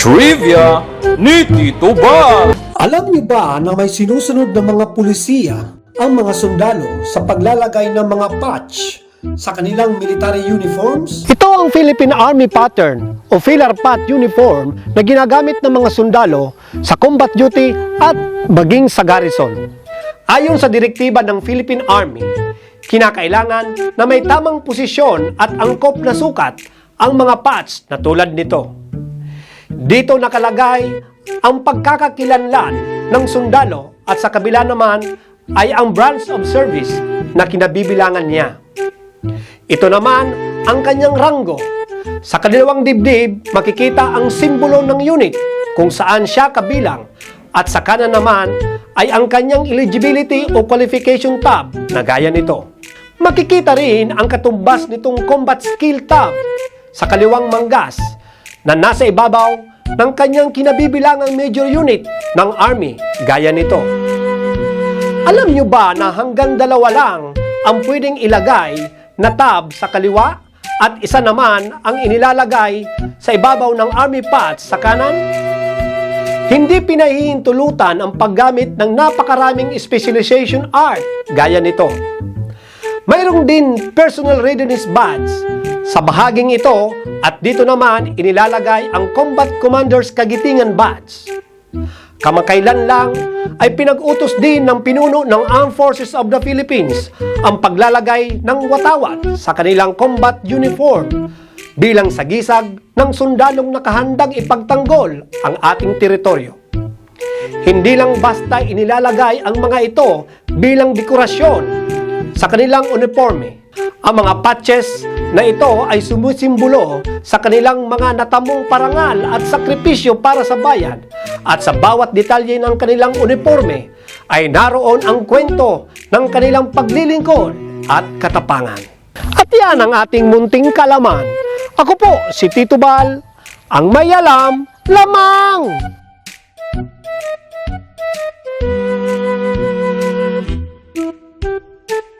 Trivia ni Tito Bal. Alam niyo ba na may sinusunod ng mga pulisiya ang mga sundalo sa paglalagay ng mga patch sa kanilang military uniforms? Ito ang Philippine Army pattern o Pat uniform na ginagamit ng mga sundalo sa combat duty at maging sa garrison. Ayon sa direktiba ng Philippine Army, kinakailangan na may tamang posisyon at angkop na sukat ang mga patch na tulad nito. Dito nakalagay ang pagkakakilanlan ng sundalo at sa kabila naman ay ang branch of service na kinabibilangan niya. Ito naman ang kanyang ranggo. Sa kanilang dibdib, makikita ang simbolo ng unit kung saan siya kabilang at sa kanan naman ay ang kanyang eligibility o qualification tab na gaya nito. Makikita rin ang katumbas nitong combat skill tab sa kaliwang manggas na nasa ibabaw ng kanyang kinabibilangang major unit ng Army gaya nito. Alam nyo ba na hanggang dalawa lang ang pwedeng ilagay na tab sa kaliwa at isa naman ang inilalagay sa ibabaw ng army patch sa kanan? Hindi pinahihintulutan ang paggamit ng napakaraming specialization art gaya nito. Mayroong din personal readiness badge sa bahaging ito at dito naman inilalagay ang Combat Commander's Kagitingan Badge. Kamakailan lang ay pinag-utos din ng pinuno ng Armed Forces of the Philippines ang paglalagay ng watawat sa kanilang combat uniform bilang sagisag ng sundalong nakahandang ipagtanggol ang ating teritoryo. Hindi lang basta inilalagay ang mga ito bilang dekorasyon sa kanilang uniforme. Ang mga patches na ito ay sumusimbolo sa kanilang mga natamong parangal at sakripisyo para sa bayan at sa bawat detalye ng kanilang uniforme ay naroon ang kwento ng kanilang paglilingkod at katapangan. At yan ang ating munting kalaman. Ako po si Tito Bal, ang may alam lamang!